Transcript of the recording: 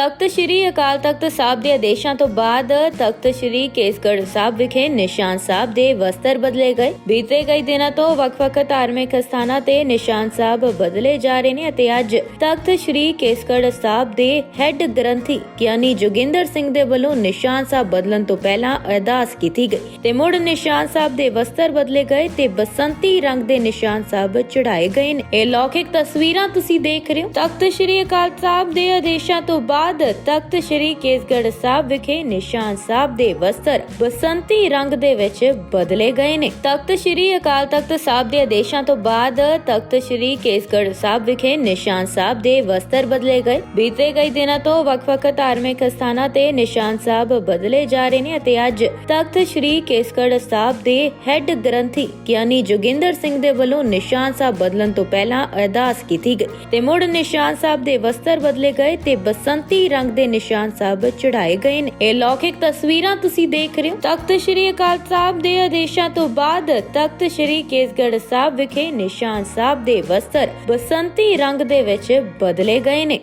ਤਖਤ ਸ੍ਰੀ ਅਕਾਲ ਤਖਤ ਸਾਹਿਬ ਦੇ ਆਦੇਸ਼ਾਂ ਤੋਂ ਬਾਅਦ ਤਖਤ ਸ੍ਰੀ ਕੇਸਗੜ੍ਹ ਸਾਹਿਬ ਵਿਖੇ ਨਿਸ਼ਾਨ ਸਾਹਿਬ ਦੇ ਵਸਤਰ ਬਦਲੇ ਗਏ। ਬੀਤੇ ਕਈ ਦਿਨਾਂ ਤੋਂ ਵੱਖ-ਵੱਖ ਧਾਰਮਿਕ ਸਥਾਨਾਂ ਤੇ ਨਿਸ਼ਾਨ ਸਾਹਿਬ ਬਦਲੇ ਜਾ ਰਹੇ ਨੇ ਅਤੇ ਅੱਜ ਤਖਤ ਸ੍ਰੀ ਕੇਸਗੜ੍ਹ ਸਾਹਿਬ ਦੇ ਹੈੱਡ ਗ੍ਰੰਥੀ ਗਿਆਨੀ ਜੋਗਿੰਦਰ ਸਿੰਘ ਦੇ ਵੱਲੋਂ ਨਿਸ਼ਾਨ ਸਾਹਿਬ ਬਦਲਣ ਤੋਂ ਪਹਿਲਾਂ ਅਰਦਾਸ ਕੀਤੀ ਗਈ ਤੇ ਮੁੜ ਨਿਸ਼ਾਨ ਸਾਹਿਬ ਦੇ ਵਸਤਰ ਬਦਲੇ ਗਏ ਤੇ ਬਸੰਤੀ ਰੰਗ ਦੇ ਨਿਸ਼ਾਨ ਸਾਹਿਬ ਚੜਾਏ ਗਏ ਨੇ। ਇਹ ਲੌਕਿਕ ਤਸਵੀਰਾਂ ਤੁਸੀਂ ਦੇਖ ਰਹੇ ਹੋ। ਤਖਤ ਸ੍ਰੀ ਅਕਾਲ ਸਾਹਿਬ ਦੇ ਆਦੇਸ਼ਾਂ ਤੋਂ ਬਾਅਦ ਤਖਤ ਸ੍ਰੀ ਕੇਸਗੜ੍ਹ ਸਾਹਿਬ ਵਿਖੇ ਨਿਸ਼ਾਨ ਸਾਹਿਬ ਦੇ ਵਸਤਰ ਬਸੰਤੀ ਰੰਗ ਦੇ ਵਿੱਚ ਬਦਲੇ ਗਏ ਨੇ। ਤਖਤ ਸ੍ਰੀ ਅਕਾਲ ਤਖਤ ਸਾਹਿਬ ਦੇ ਆਦੇਸ਼ਾਂ ਤੋਂ ਬਾਅਦ ਤਖਤ ਸ੍ਰੀ ਕੇਸਗੜ੍ਹ ਸਾਹਿਬ ਵਿਖੇ ਨਿਸ਼ਾਨ ਸਾਹਿਬ ਦੇ ਵਸਤਰ ਬਦਲੇ ਗਏ। ਬੀਤੇ ਕਈ ਦਿਨਾਂ ਤੋਂ ਵੱਖ-ਵੱਖ ਧਾਰਮਿਕ ਸਥਾਨਾਂ ਤੇ ਨਿਸ਼ਾਨ ਸਾਹਿਬ ਬਦਲੇ ਜਾ ਰਹੇ ਨੇ ਅਤੇ ਅੱਜ ਤਖਤ ਸ੍ਰੀ ਕੇਸਗੜ੍ਹ ਸਾਹਿਬ ਦੇ ਹੈੱਡ ਗ੍ਰੰਥੀ ਗਿਆਨੀ ਜੋਗਿੰਦਰ ਸਿੰਘ ਦੇ ਵੱਲੋਂ ਨਿਸ਼ਾਨ ਸਾਹਿਬ ਬਦਲਣ ਤੋਂ ਪਹਿਲਾਂ ਅਰਦਾਸ ਕੀਤੀ ਗਈ ਤੇ ਮੁੜ ਨਿਸ਼ਾਨ ਸਾਹਿਬ ਦੇ ਵਸਤਰ ਬਦਲੇ ਗਏ ਤੇ ਬਸੰਤੀ ਰੰਗ ਦੇ ਨਿਸ਼ਾਨ ਸਾਹਿਬ ਚੜਾਏ ਗਏ ਨੇ। ਇਹ ਲੌਕਿਕ ਤਸਵੀਰਾਂ ਤੁਸੀਂ ਦੇਖ ਰਹੇ ਹੋ। ਤਖਤ ਸ੍ਰੀ ਅਕਾਲ ਸਾਹਿਬ ਦੇ ਆਦੇਸ਼ਾਂ ਤੋਂ ਬਾਅਦ ਤਖਤ ਸ੍ਰੀ ਕੇਸਗੜ੍ਹ ਸਾਹਿਬ ਵਿਖੇ ਨਿਸ਼ਾਨ ਸਾਹਿਬ ਦੇ ਵਸਤਰ ਬਸੰਤੀ ਰੰਗ ਦੇ ਵਿੱਚ ਬਦਲੇ ਗਏ ਨੇ।